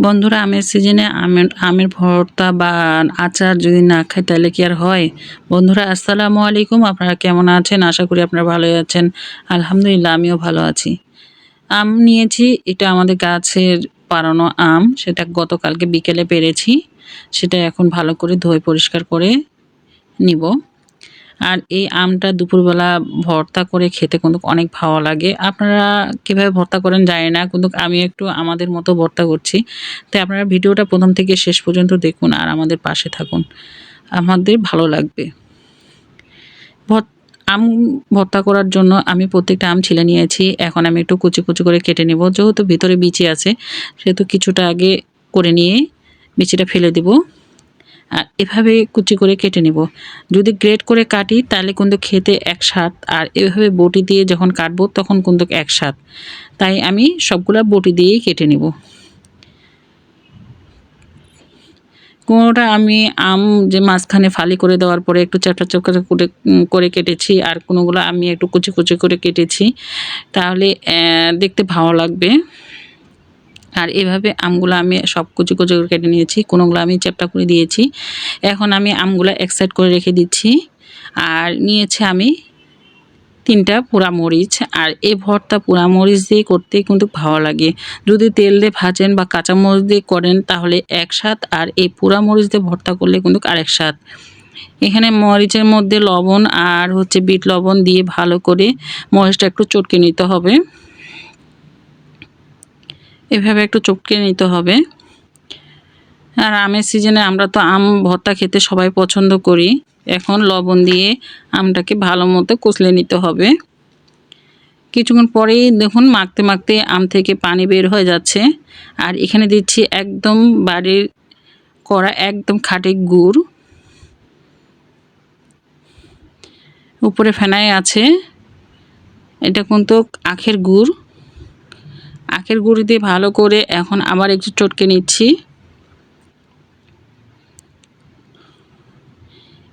বন্ধুরা, আমের সিজনে আমের আমের ভর্তা বা আচার যদি না খাই তাহলে কি আর হয়? বন্ধুরা, আসসালামু আলাইকুম। আপনারা কেমন আছেন? আশা করি আপনারা ভালোই আছেন। আলহামদুলিল্লাহ, আমিও ভালো আছি। আম নিয়েছি। এটা আমাদের গাছের পাড়ানো আম। সেটা গতকালকে বিকেলে পেরেছি। সেটা এখন ভালো করে ধুয়ে পরিষ্কার করে নিব। আর এই আমটা দুপুরবেলা ভর্তা করে খেতে কিন্তু অনেক ভালো লাগে। আপনারা কীভাবে ভর্তা করেন জানি না, কিন্তু আমি একটু আমাদের মতো ভর্তা করছি। তাই আপনারা ভিডিওটা প্রথম থেকে শেষ পর্যন্ত দেখুন আর আমাদের পাশে থাকুন। আমাদের ভালো লাগবে। আম ভর্তা করার জন্য আমি প্রত্যেকটা আম ছিলে নিয়েছি। এখন আমি একটু কুচি কুচি করে কেটে নেব। যেহেতু ভিতরে বিচি আছে, সেহেতু কিছুটা আগে করে নিয়ে বিচিটা ফেলে দিব। আর এভাবে কুচি করে কেটে নেব। যদি গ্রেট করে কাটি, তাহলে কিন্তু খেতে এক আর এভাবে বটি দিয়ে যখন কাটবো, তখন কিন্তু এক তাই আমি সবগুলা বটি দিয়েই কেটে নেব। কোনোটা আমি আম যে মাঝখানে ফালি করে দেওয়ার পরে একটু চ্যাপটা চ্যাপটা করে করে কেটেছি, আর কোনোগুলো আমি একটু কুচি কুচি করে কেটেছি। তাহলে দেখতে ভালো লাগবে। আর এভাবে আমগুলো আমি সব কুচি কুচি করে কেটে নিয়েছি। কোনোগুলো আমি চ্যাপটা করে দিয়েছি। এখন আমি আমগুলো এক সাইড করে রেখে দিচ্ছি। আর নিয়েছে আমি তিনটা পোড়া মরিচ আর এই ভর্তা পোড়া মরিচ দিয়ে করতে কিন্তু ভালো লাগে। যদি তেল দিয়ে ভাজেন বা কাঁচা মরিচ দিয়ে করেন তাহলে এক আর এই পোড়া মরিচ দিয়ে ভর্তা করলে কিন্তু আরেক স্বাদ। এখানে মরিচের মধ্যে লবণ আর হচ্ছে বিট লবণ দিয়ে ভালো করে মরিচটা একটু চটকে নিতে হবে। এভাবে একটু চটকে নিতে হবে। আর আমের সিজনে আমরা তো আম ভর্তা খেতে সবাই পছন্দ করি। এখন লবণ দিয়ে আমটাকে ভালো মতো কষলে নিতে হবে। কিছুক্ষণ পরেই দেখুন মাখতে মাখতে আম থেকে পানি বের হয়ে যাচ্ছে। আর এখানে দিচ্ছি একদম বাড়ির করা একদম খাঁটি গুড়। উপরে ফেনায় আছে। এটা কিন্তু আখের গুড়। আখের গুঁড়ি দিয়ে ভালো করে এখন আবার একটু চটকে নিচ্ছি।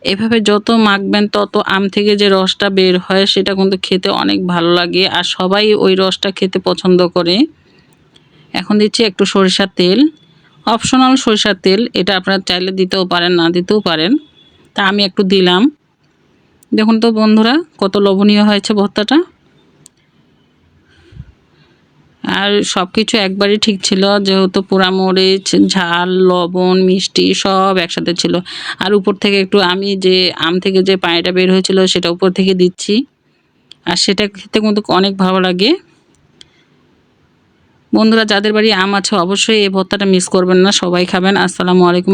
এভাবে যত মাখবেন তত আম থেকে যে রসটা বের হয় সেটা কিন্তু খেতে অনেক ভালো লাগে আর সবাই ওই রসটা খেতে পছন্দ করে। এখন দিচ্ছি একটু সরিষার তেল। অপশনাল সরিষার তেল, এটা আপনারা চাইলে দিতেও পারেন, না দিতেও পারেন। তা আমি একটু দিলাম। দেখুন তো বন্ধুরা, কত লোভনীয় হয়েছে ভর্তাটা। আর সব কিছু একবারই ঠিক ছিল, যেহেতু পোড়ামরিচ ঝাল, লবণ, মিষ্টি সব একসাথে ছিল। আর উপর থেকে একটু আমি যে, আম থেকে যে পানিটা বের হয়েছিল সেটা উপর থেকে দিচ্ছি। আর সেটা খেতে কিন্তু অনেক ভালো লাগে। বন্ধুরা, যাদের বাড়ি আম আছে অবশ্যই এই ভর্তাটা মিস করবেন না, সবাই খাবেন। আসসালামু আলাইকুম।